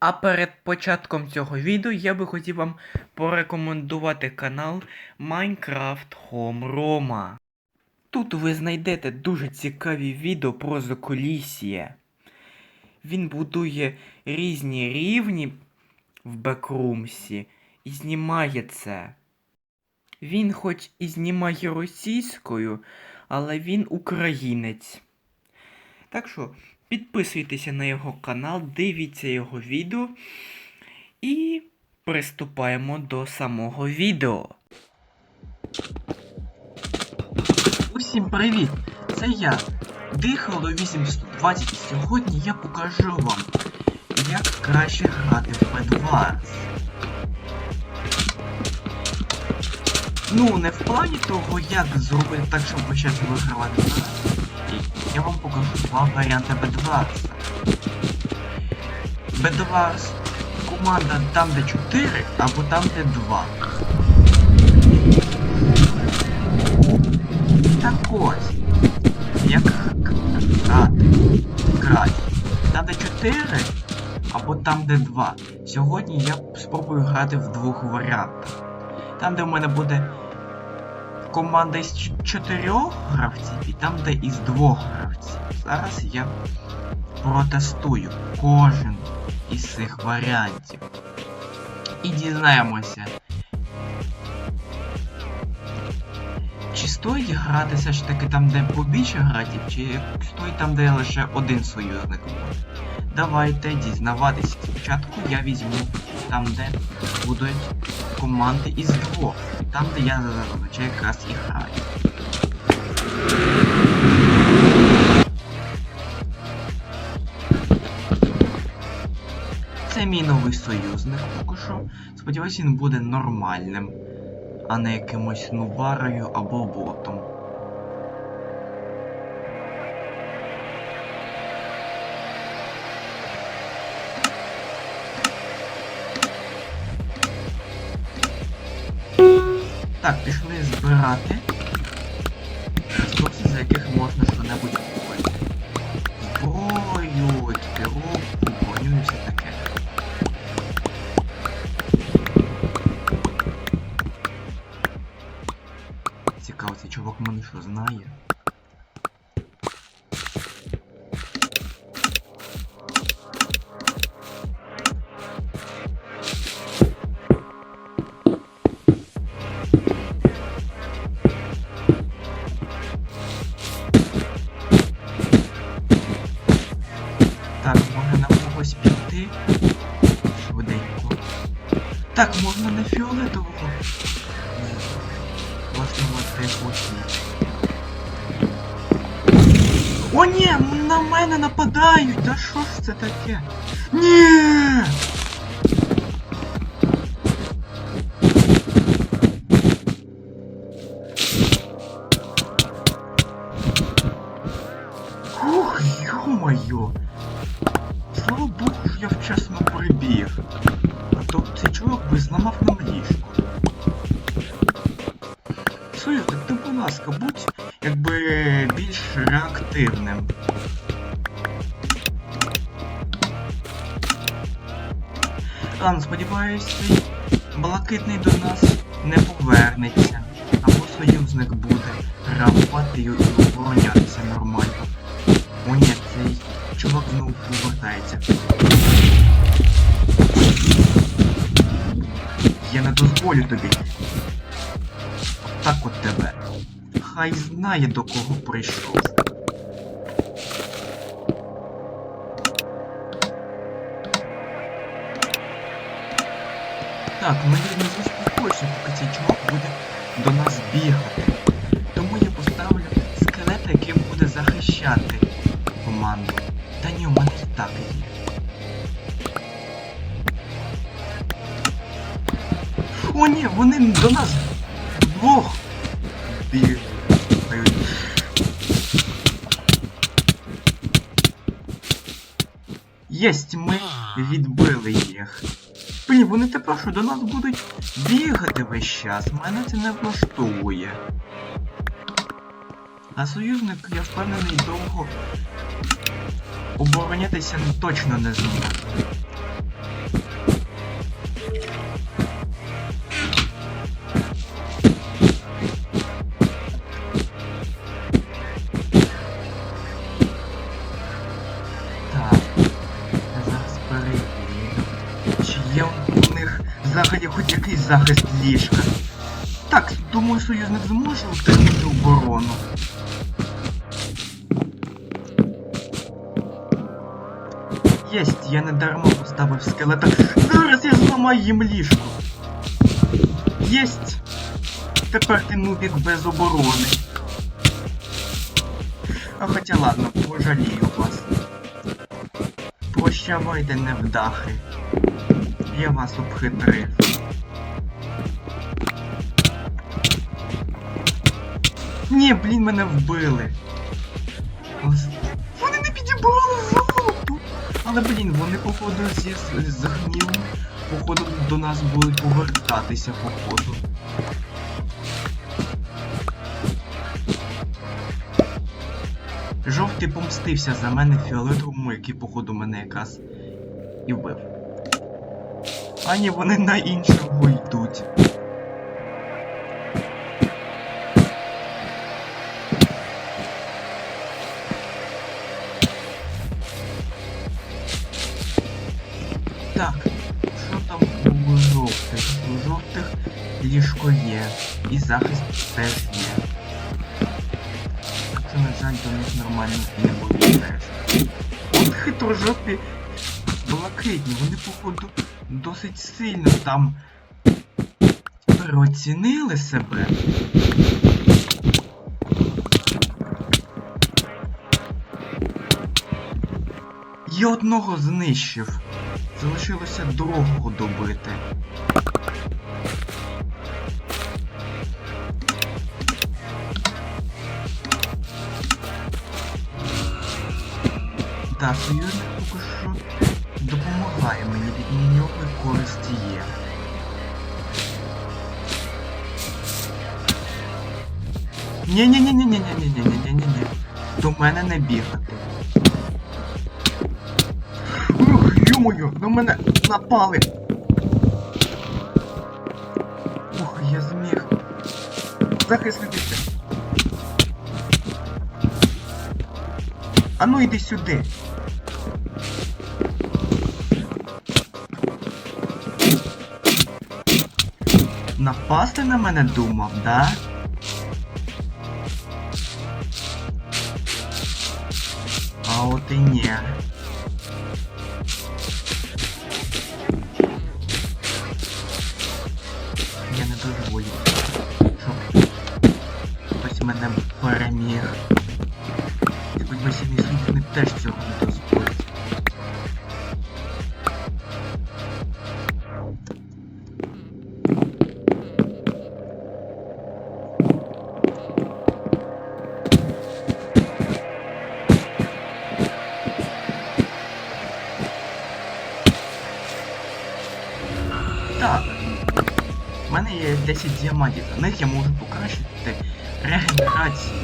А перед початком цього відео я би хотів вам порекомендувати канал Minecraft Home Roma. Тут ви знайдете дуже цікаві відео про заколісье. Він будує різні рівні в бекрумсі і знімає це. Він хоч і знімає російською, але він українець. Так що підписуйтеся на його канал, дивіться його відео і приступаємо до самого відео. Усім привіт! Це я, Дихало 820 і сьогодні я покажу вам, як краще грати в Bedwars. Ну, не в плані того, як зробити так, щоб почати вигравати зараз. Я вам покажу два варіанти Bedwars. Bedwars команда там, де 4, або там, де 2. Так ось. Як грати? Грати. Там, де 4, або там, де 2. Сьогодні я спробую грати в двох варіантах. Там, де в мене буде команда із чотирьох гравців, і там, де із двох гравців. Зараз я протестую кожен із цих варіантів. І дізнаємося. Чи стоїть грати все ж таки там, де побільше гратів, чи стоїть там, де лише один союзник? Давайте дізнаватися. Спочатку я візьму там, де будуть команди із двох. Там, де я зазвичай якраз і граю. Це мій новий союзник поки що. Сподіваюсь, він буде нормальним, а не якимось нубарою або ботом. Так, пішли збирати ресурси, за яких можна що-небудь купити. Зброю, екіпіровку, броню і все таке. Цікаво, цей чувак мене що знає. Нападають! Та що ж це таке? Ні! Ладно, сподіваюсь, блакитний до нас не повернеться. Або союзник буде реагувати і оборонятися нормально. О ні, цей чувак знову повертається. Я не дозволю тобі. Так от тебе. Хай знає до кого прийшов. Так, мені не заспокоїться, поки цей чувак буде до нас бігати. Тому я поставлю скелета, який буде захищати команду. Та ні, у мене і так є. О ні, вони до нас двох бігають. Єсть, ми відбили їх. Блін, вони тепер що до нас будуть бігати весь час. Мене це не влаштовує. А союзник, я впевнений, довго оборонятися точно не зможе. Взагалі хоч якийсь захист ліжка. Так, думаю, союзник зможе утримати оборону. Єсть, я не дарма поставив скелета. Зараз я зламаю їм ліжко. Єсть! Тепер ти нубік без оборони. А хоча ладно, пожалію вас. Прощавайте невдахи. Я вас обхитрив. Ні, блін, мене вбили. Вони не підібрали золото! Але блін, вони походу зі з походу до нас будуть повертатися, походу. Жовтий помстився за мене фіолетовому, який, походу, мене якраз і вбив. А ні, вони на іншого йдуть. Так, що там у жовтих? У жовтих ліжко є. І захист теж є. Це, на жаль, до них нормально не буде теж. От хитрожопі блакитні, вони, походу, досить сильно там переоцінили себе. Я одного знищив. Залишилося другого добити. Так, союзник Ні-ні-ні-ні-ні-ні-ні-ні-ні-ні-ні. До мене не бігати. Ух, ё-моё, на мене напали. Ух, я зміг. Захиститися. А ну йди сюди. Напасти на мене думав, да? 今年 У мене є 10 діамантів, на них я можу покращити регенерацію.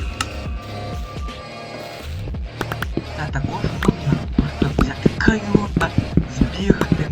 Та також можна просто взяти кайота, збігати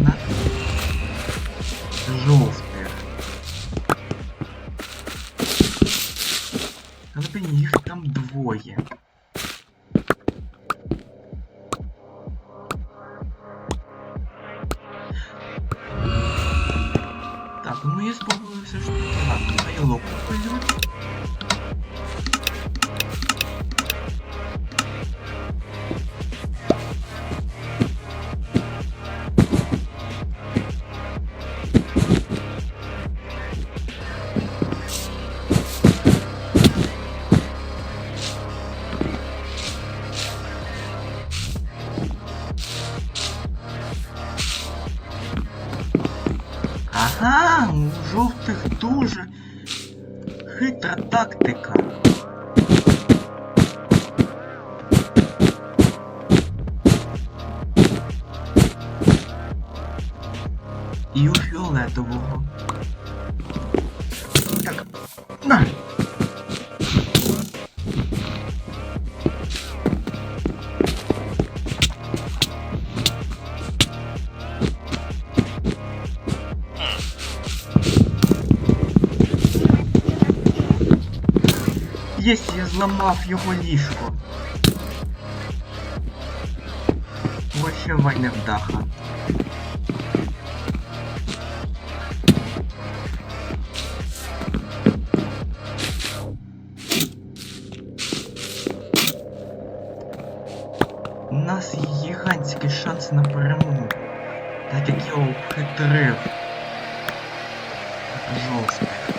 Я зламав його ліжко. Ось ще вайне вдаха. У нас є гігантський шанс на перемогу. Так як я обхитрив. Жорстко.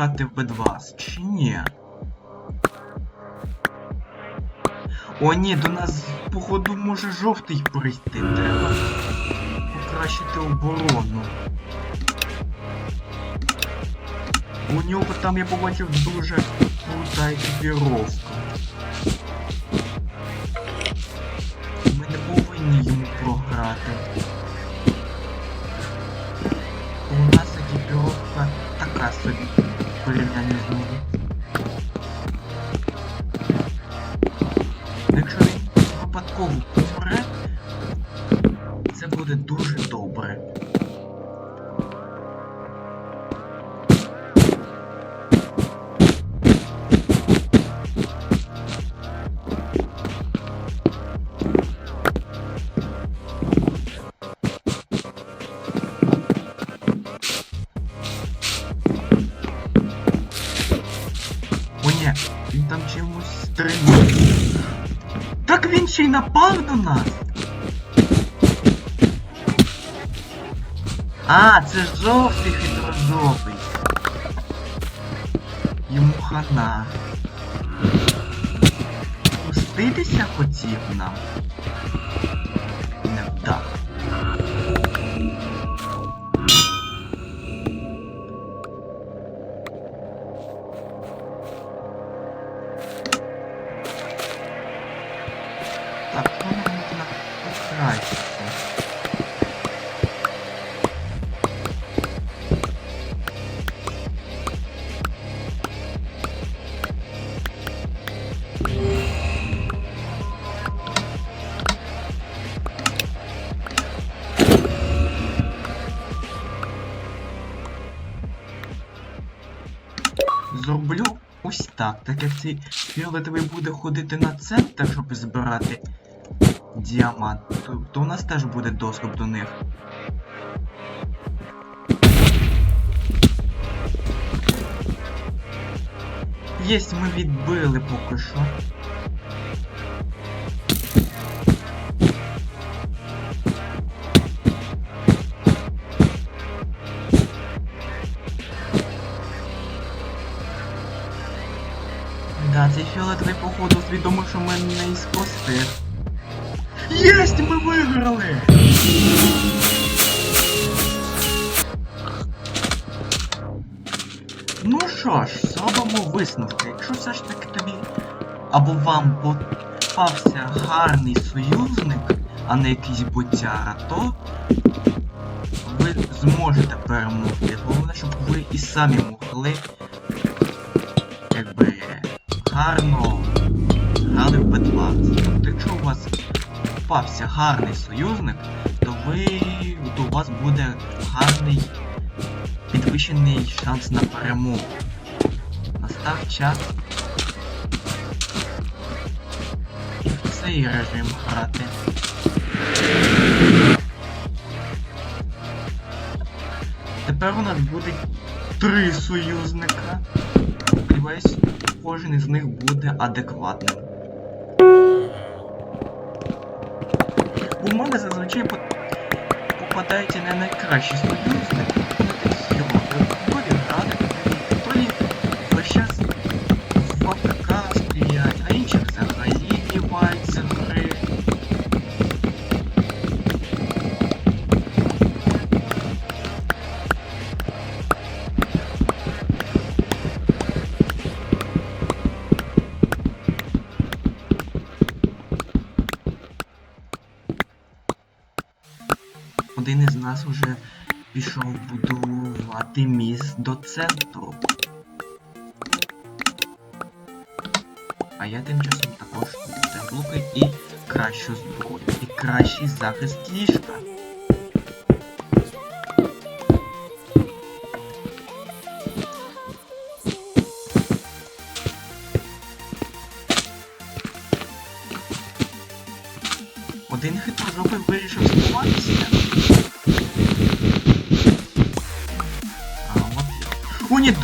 грати в B2 чи ні? О, ні, до нас, походу, може жовтий прийти. Треба покращити оборону. У нього там я побачив дуже крута екіпіровка. Ми не повинні йому програти. У нас екіпіровка така собі Й напав до нас. А, це жовтий хитрожопий. Йому хана. Пуститися хотів нам. Цей фіолетовий буде ходити на центр, щоб збирати діамант, то, то у нас теж буде доступ до них. Єсть, ми відбили поки що. Або вам попався гарний союзник, а не якийсь ботяра, то ви зможете перемогти. Головне, щоб ви і самі могли якби гарно грали в B2. Тобто, якщо у вас попався гарний союзник, то ви то у вас буде гарний підвищений шанс на перемогу. Настав час цей режим грати. Тепер у нас буде три союзника. Сподіваюсь, кожен із них буде адекватним. У мене зазвичай по- попадаються не найкращі союзники, Один із нас уже пішов будувати міст до центру. А я тим часом також заблукаю і кращу зброю, і кращий захист ліжка.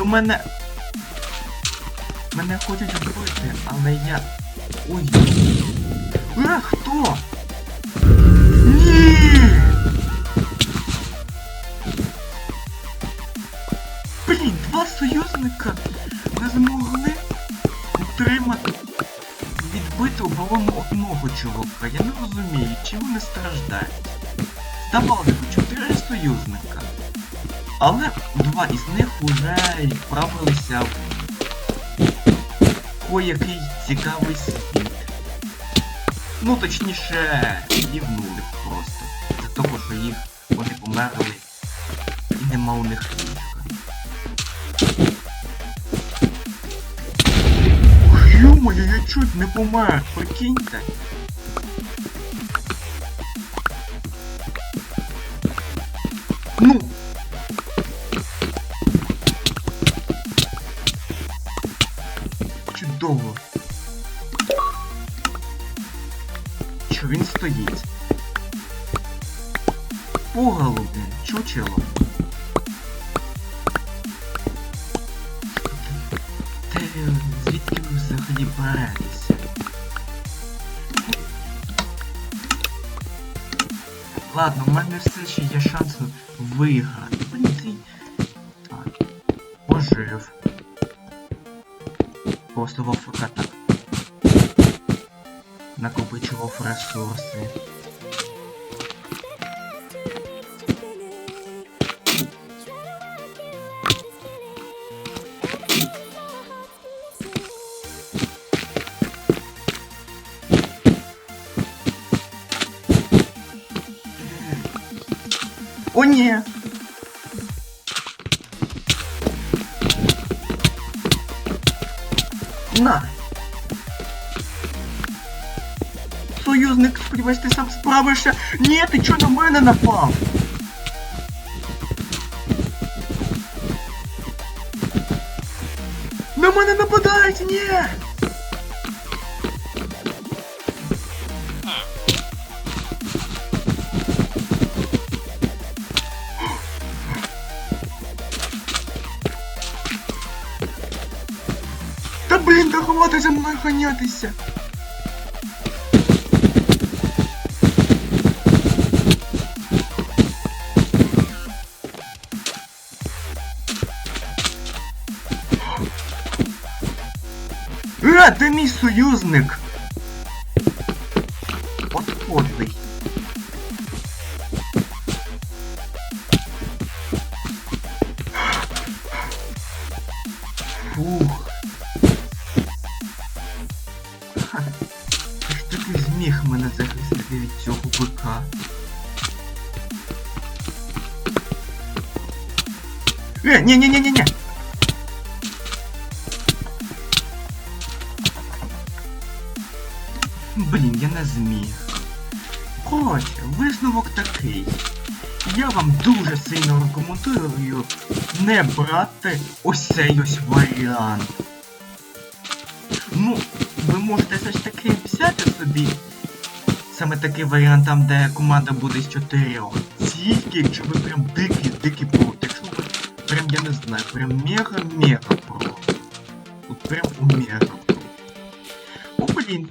Мене. Мене хочуть вбити, але я. Ой. Е, хто? Ні! Блін, два союзника не змогли утримати відбити оборону одного чоловіка. Я не розумію, чим вони страждають. Здавалося чотири союзника. Але два із них уже вправилися в кое-який цікавий світ. Ну, точніше, дівнули просто. За того, що їх вони померли і нема у них ліжка. Ё-моё, я чуть не помер, прикиньте. Ну. Ладно, в мене все ще є шанс виграти. Блін. Так. Ожив. Просто в так. Накопичував ресурси. Ні! На! Союзник, сподіваюсь, ти сам справишся. Ні, ти чого на мене напав? На мене нападають, ні! Блін, за мною ганятися. Е, ти мій союзник! Е, ні, ні, ні, ні, ні. Блін, я не зміг. Коротше, висновок такий. Я вам дуже сильно рекомендую не брати ось цей ось варіант. Ну, ви можете все ж таки взяти собі саме такий варіант, там де команда буде з чотирьох. Тільки якщо ви прям дикий, дикий про. Я не знаю, прям мега-мега про. От прям мега про. О, блін.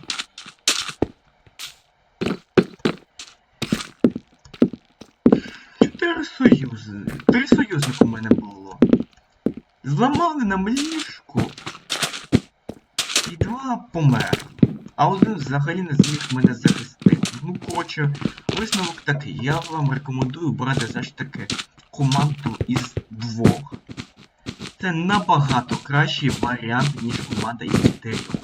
Чотири союзи. Три союзника у мене було. Зламали нам ліжко. І два померли. А один взагалі не зміг мене захистити. Ну, коротше, висновок такий. Я вам рекомендую брати все ж таки команду із двох. Це набагато кращий варіант, ніж команда із чотирьох.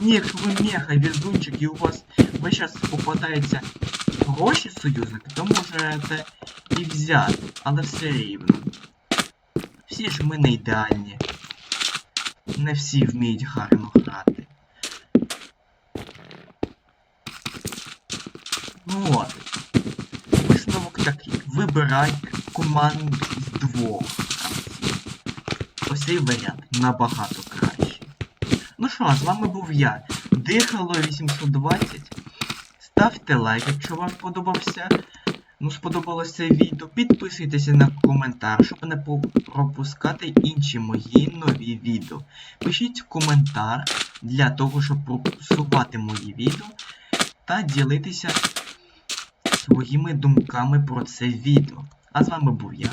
Ні, якщо ви мега везунчик і у вас весь час попадається гроші союзники, то можете і взяти, але все рівно. Всі ж ми не ідеальні. Не всі вміють гарно грати. Ну от. Висновок такий. Вибирайте команду з двох гравців. Ось цей варіант набагато кращий. Ну що, з вами був я, Дихало 820. ставте лайк, якщо вам сподобався. Ну, сподобалось це відео. Підписуйтеся на коментар, щоб не пропускати інші мої нові відео. Пишіть коментар для того, щоб просувати мої відео та ділитися своїми думками про це відео. А з вами був я,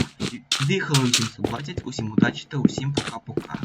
Віхало 820. Усім удачі та усім пока-пока.